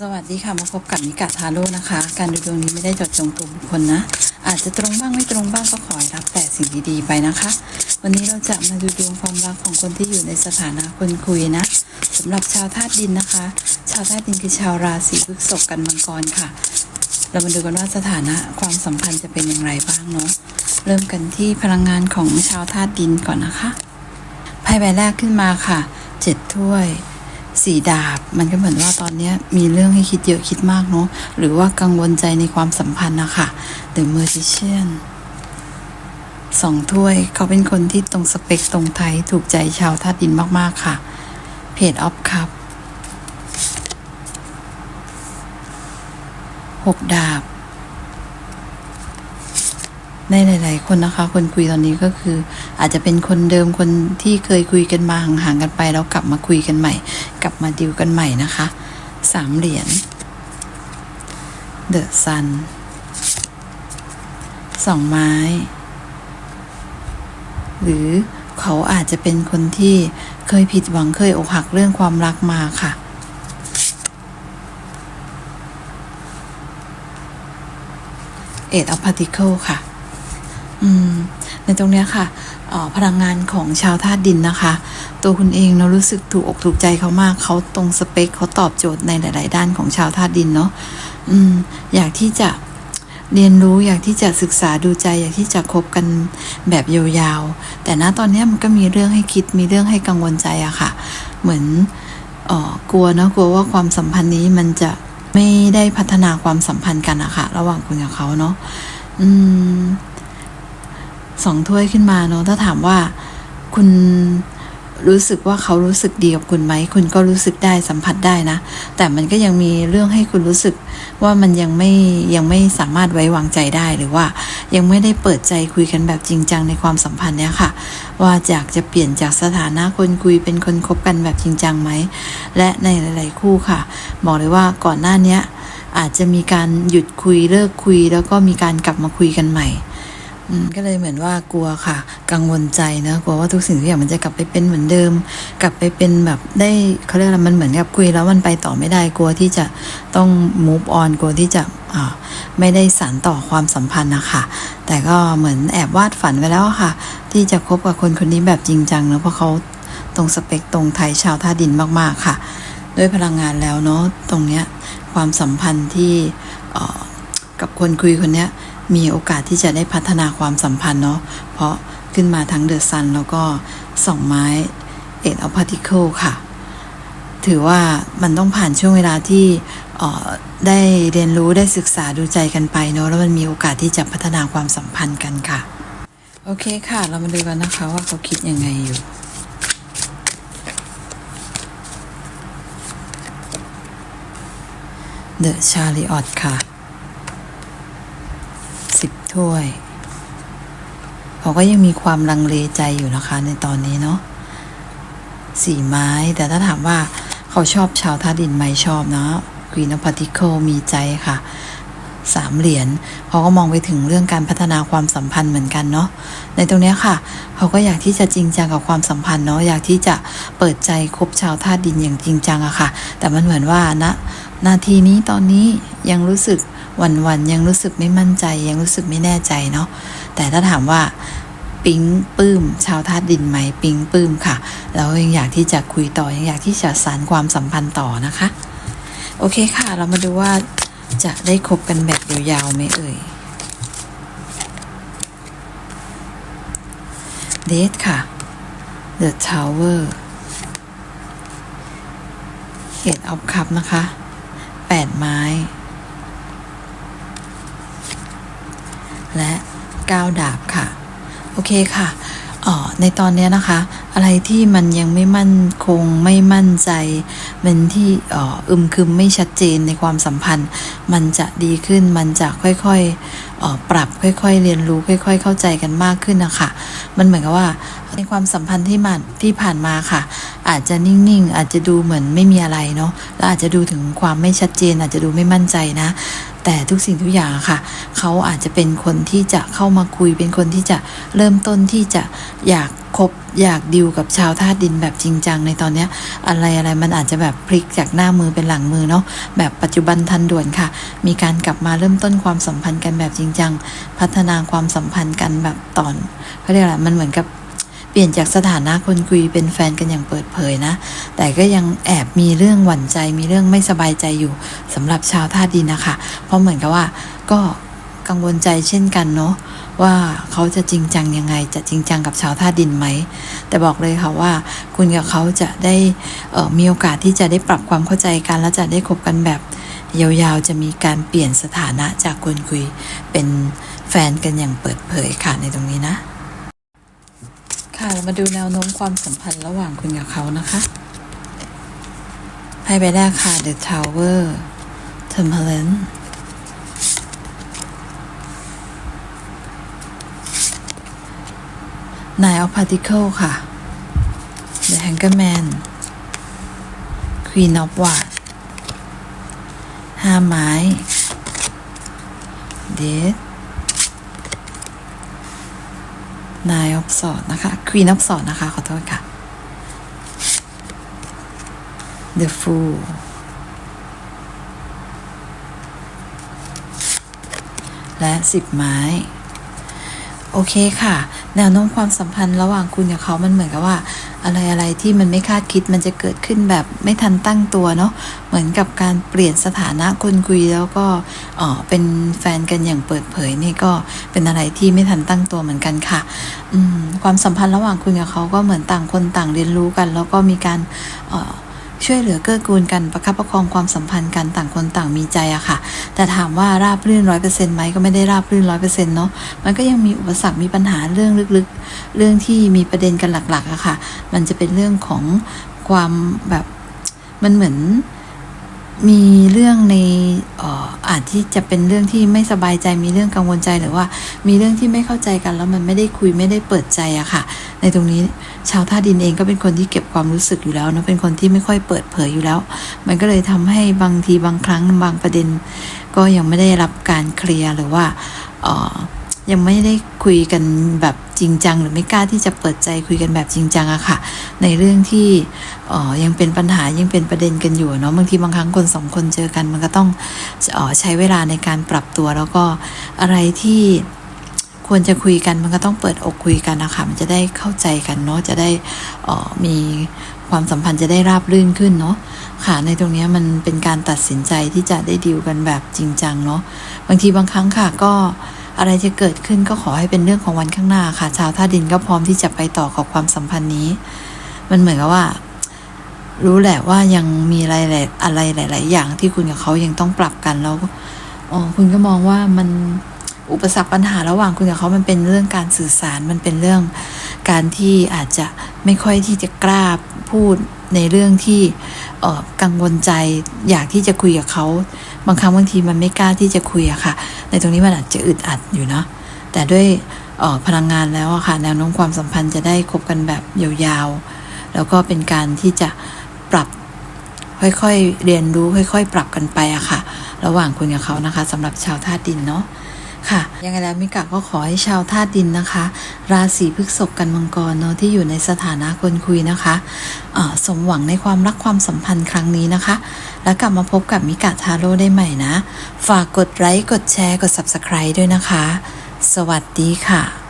สวัสดีค่ะมาพบกับนิกาทาโร่นะคะ การดูดวงนี้ไม่ได้จดจงตัวบุคคลนะ อาจจะตรงบ้างไม่ตรงบ้างก็ขอให้รับแต่สิ่งดีๆไปนะคะ วันนี้เราจะมาดูดวงความรักของคนที่อยู่ในสถานะคนคุยนะสำหรับชาวธาตุดินนะคะ ชาวธาตุดินคือชาวราศีพฤษภกันมังกรค่ะ เรามาดูกันว่าสถานะความสัมพันธ์จะเป็นอย่างไรบ้างเนาะเริ่มกันที่พลังงานของชาวธาตุดินก่อนนะคะไพ่ใบแรกขึ้นมาค่ะเจ็ดถ้วย สีดาบ มันก็เหมือนว่าตอนนี้มีเรื่องให้คิดเยอะคิดมากเนาะหรือว่ากังวลใจในความสัมพันธ์นะคะ The Magician สองถ้วยเขาเป็นคนที่ตรงสเปคตรงไทยถูกใจชาวธาตุดินมาก ๆ ค่ะ Page of Cup หกดาบ ในหลาย ๆ คนนะคะ คนคุยตอนนี้ก็คือ อาจจะเป็นคนเดิมคนที่เคยคุยกันมาห่าง ๆ กันไป แล้วกลับมาคุยกันใหม่ กลับมาดิวกันใหม่นะคะสามเหรียญ The Sun สองไม้ หรือเขาอาจจะเป็นคนที่เคยผิดหวังเคยอกหักเรื่องความรักมาค่ะ เอ็ดอ f พ a ติเคิลค่ะ อืม ในตรงเนี้ยค่ะพลังงานของชาวธาตุดินนะคะ ตัวคุณเองเรารู้สึกถูกอกถูกใจเขามากเขาตรงสเปคเขาตอบโจทย์ในหลาย ๆ ด้านของชาวธาตุดินเนาะอืมอยากที่จะเรียนรู้อยากที่จะศึกษาดูใจ อยากที่จะคบกันแบบยาวๆแต่ณตอนเนี้ยมันก็มีเรื่องให้คิดมีเรื่องให้กังวลใจอะค่ะ เหมือนออกลัวเนาะกลัวว่าความสัมพันธ์นี้มันจะไม่ได้พัฒนาความสัมพันธ์กันอะค่ะ ระหว่างคุณกับเขาเนาะอืม สองถ้วยขึ้นมาเนาะถ้าถามว่าคุณรู้สึกว่าเขารู้สึกดีกับคุณไหม คุณก็รู้สึกได้สัมผัสได้นะ แต่มันก็ยังมีเรื่องให้คุณรู้สึกว่ามันยังไม่ยังไม่สามารถไว้วางใจได้หรือว่า ยังไม่ได้เปิดใจคุยกันแบบจริงจังในความสัมพันธ์เนี้ยค่ะ ว่าอยากจะเปลี่ยนจากสถานะคนคุยเป็นคนคบกันแบบจริงจังไหม และในหลาย ๆ คู่ค่ะ บอกเลยว่าก่อนหน้าเนี้ยอาจจะมีการหยุดคุยเลิกคุย แล้วก็มีการกลับมาคุยกันใหม่ ก็เลยเหมือนว่ากลัวค่ะ กังวลใจนะกลัวว่าทุกสิ่งทุกอย่างมันจะกลับไปเป็นเหมือนเดิม กลับไปเป็นแบบได้เขาเรียกอะไรมันเหมือนกับคุยแล้วมันไปต่อไม่ได้กลัวที่จะต้อง move on กลัวที่จะไม่ได้สานต่อความสัมพันธ์นะคะแต่ก็เหมือนแอบวาดฝันไว้แล้วค่ะ ที่จะคบกับคนคนนี้แบบจริงจังเนอะเพราะเขาตรงสเปคตรงไทยชาวท่าดินมากๆค่ะ ด้วยพลังงานแล้วเนาะตรงเนี้ยความสัมพันธ์ที่กับคนคุยคนเนี้ย มีโอกาสที่จะได้พัฒนาความสัมพันธ์เนาะเพราะขึ้นมาทั้งเดอะซันแล้วก็สองไม้เอ็ดอ f พ a ติเคิลค่ะ ถือว่ามันต้องผ่านช่วงเวลาที่ได้เรียนรู้ได้ศึกษาดูใจกันไปเนาะแล้วมันมีโอกาสที่จะพัฒนาความสัมพันธ์กันค่ะ โอเคค่ะ เรามาดูกันนะคะว่าเขาคิดยังไงอยู่ The Chariot ค่ะ สิบถ้วย เขาก็ยังมีความลังเลใจอยู่นะคะ ในตอนนี้เนาะสี่ไม้ แต่ถ้าถามว่าเขาชอบชาวท่าดินไหมชอบเนาะ Queen of Pentacles มีใจค่ะสามเหรียญเขาก็มองไปถึงเรื่องการพัฒนาความสัมพันธ์เหมือนกันเนาะในตรงนี้ค่ะ เขาก็อยากที่จะจริงจังกับความสัมพันธ์เนาะอยากที่จะเปิดใจคบชาวธาตุดินอย่างจริงจังอะค่ะ แต่มันเหมือนว่าณนาทีนี้ตอนนี้ยังรู้สึก วันวันๆยังรู้สึกไม่มั่นใจยังรู้สึกไม่แน่ใจเนาะแต่ถ้าถามว่าปิ๊งปื้ม ชาวธาตุดินไหมปิ๊งปื้มค่ะ แล้วยังอยากที่จะคุยต่อยังอยากที่จะสานความสัมพันธ์ต่อนะคะ โอเคค่ะ เรามาดูว่าจะได้คบกันแบบยาวๆไหมเอ่ยเดทค่ะ The Tower เอ็ดออฟคัพนะคะแปดไม้ และก้าวดาบค่ะ โอเคค่ะออในตอนนี้นะคะ อะไรที่มันยังไม่มั่นคงไม่มั่นใจ มันที่อออึมครึมไม่ชัดเจนในความสัมพันธ์ มันจะดีขึ้นมันจะค่อยๆออปรับค่อย ๆ เรียนรู้ค่อย ๆ เข้าใจกันมากขึ้นนะคะ มันเหมือนกับว่าในความสัมพันธ์ที่มันที่ผ่านมาค่ะ อาจจะนิ่งๆ อาจจะดูเหมือนไม่มีอะไรเนาะแล้วอาจจะดูถึงความไม่ชัดเจน อาจจะดูไม่มั่นใจนะ แต่ทุกสิ่งทุกอย่างค่ะ เขาอาจจะเป็นคนที่จะเข้ามาคุย เป็นคนที่จะเริ่มต้นที่จะอยากคบอยากดิวกับชาวธาตุดินแบบจริงจังในตอนนี้อะไรอะไรมันอาจจะแบบพลิกจากหน้ามือเป็นหลังมือเนาะแบบปัจจุบันทันด่วนค่ะ มีการกลับมาเริ่มต้นความสัมพันธ์กันแบบจริงจังพัฒนาความสัมพันธ์กันแบบตอนเขาเรียกอะไรมันเหมือนกับ เปลี่ยนจากสถานะคนคุยเป็นแฟนกันอย่างเปิดเผยนะ แต่ก็ยังแอบมีเรื่องหวั่นใจ มีเรื่องไม่สบายใจอยู่สำหรับชาวธาตุดินนะคะ เพราะเหมือนกับว่าก็กังวลใจเช่นกันเนาะว่าเขาจะจริงจังยังไง จะจริงจังกับชาวธาตุดินไหม แต่บอกเลยค่ะว่า คุณกับเขาจะได้มีโอกาสที่จะได้ปรับความเข้าใจกัน และจะได้คบกันแบบยาวๆ จะมีการเปลี่ยนสถานะจากคนคุยเป็นแฟนกันอย่างเปิดเผยค่ะในตรงนี้นะ ค่ะเรามาดูแนวโน้มความสัมพันธ์ระหว่างคุณกับเขานะคะไพ่ใบแรกค่ะ The Tower Temperance Nine of Particle ค่ะ The Hangman Queen of Wands ห้าไม้ Death นายออฟสอดนะคะควีนออฟสอดนะคะ ขอโทษค่ะ The Fool และสิบไม้ โอเคค่ะ แนวโน้มความสัมพันธ์ระหว่างคุณกับเขามันเหมือนกับว่า อะไรอะไรที่มันไม่คาดคิดมันจะเกิดขึ้นแบบไม่ทันตั้งตัวเนาะเหมือนกับการเปลี่ยนสถานะคนคุยแล้วก็เออเป็นแฟนกันอย่างเปิดเผยนี่ก็เป็นอะไรที่ไม่ทันตั้งตัวเหมือนกันค่ะอืมความสัมพันธ์ระหว่างคุณกับเขาก็เหมือนต่างคนต่างเรียนรู้กัน แล้วก็มีการเออ ช่วยเหลือเกื้อกูลกันประคับประคองความสัมพันธ์กันต่างคนต่างมีใจอะค่ะ แต่ถามว่าราบรื่นร้อยเปอร์เซ็นต์ไหมก็ไม่ได้ราบรื่นร้อยเปอร์เซ็นต์เนาะมันก็ยังมีอุปสรรคมีปัญหาเรื่องลึกๆ เรื่องที่มีประเด็นกันหลักๆอะค่ะ มันจะเป็นเรื่องของความแบบมันเหมือน มีเรื่องในอ่อาจที่จะเป็นเรื่องที่ไม่สบายใจมีเรื่องกังวลใจหรือว่า มีเรื่องที่ไม่เข้าใจกัน แล้วมันไม่ได้คุยไม่ได้เปิดใจอะค่ะ ในตรงนี้ชาวท่าดินเองก็เป็นคนที่เก็บความรู้สึกอยู่แล้วเนอะเป็นคนที่ไม่ค่อยเปิดเผยอยู่แล้ว มันก็เลยทำให้บางทีบางครั้งบางประเด็น ก็ยังไม่ได้รับการเคลียร์หรือว่าอ่อ ยังไม่ได้คุยกันแบบจริงจัง หรือไม่กล้าที่จะเปิดใจคุยกันแบบจริงจังอะค่ะ ในเรื่องที่ออยังเป็นปัญหายังเป็นประเด็นกันอยู่เนาะบางทีบางครั้งคนสองคนเจอกัน มันก็ต้องออใช้เวลาในการปรับตัวแล้วก็อะไรที่ควรจะคุยกันมันก็ต้องเปิดอกคุยกันนะคะมันจะได้เข้าใจกันเนาะจะได้ออมีความสัมพันธ์จะได้ราบรื่นขึ้นเนาะค่ะในตรงนี้มันเป็นการตัดสินใจที่จะได้ดีลกันแบบจริงจังเนาะบางทีบางครั้งค่ะก็ อะไรจะเกิดขึ้นก็ขอให้เป็นเรื่องของวันข้างหน้าค่ะ ชาวท่าดินก็พร้อมที่จะไปต่อกับความสัมพันธ์นี้ มันเหมือนกับว่า รู้แหละว่ายังมีอะไรหลายอะไรหลาย ๆ อย่างที่คุณกับเขายังต้องปรับกันแล้วอ๋อคุณก็มองว่ามันอุปสรรคปัญหาระหว่างคุณกับเขามันเป็นเรื่องการสื่อสารมันเป็นเรื่องการที่อาจจะไม่ค่อยที่จะกล้าพูดในเรื่องที่กังวลใจอยากที่จะคุยกับเขา บางครั้งบางทีมันไม่กล้าที่จะคุยอะค่ะ ในตรงนี้มันอาจจะอึดอัดอยู่เนาะแต่ด้วยออพลังงานแล้วอะค่ะแนวโน้มความสัมพันธ์จะได้คบกันแบบยาวๆ แล้วก็เป็นการที่จะปรับค่อยๆเรียนรู้ค่อย ๆ ปรับกันไปอะค่ะ ระหว่างคุณกับเขานะคะสำหรับชาวธาตุดินเนาะ ค่ะ ยังไงแล้วมิกะก็ขอให้ชาวธาตุดินนะคะ ราศีพฤษภกันมังกรเนาะที่อยู่ในสถานะคนคุยนะคะะสมหวังในความรักความสัมพันธ์ครั้งนี้นะคะ แล้วกลับมาพบกับมิกะทาโร่ได้ใหม่นะ ฝากกดไลค์กดแชร์กด Subscribe ด้วยนะคะ สวัสดีค่ะ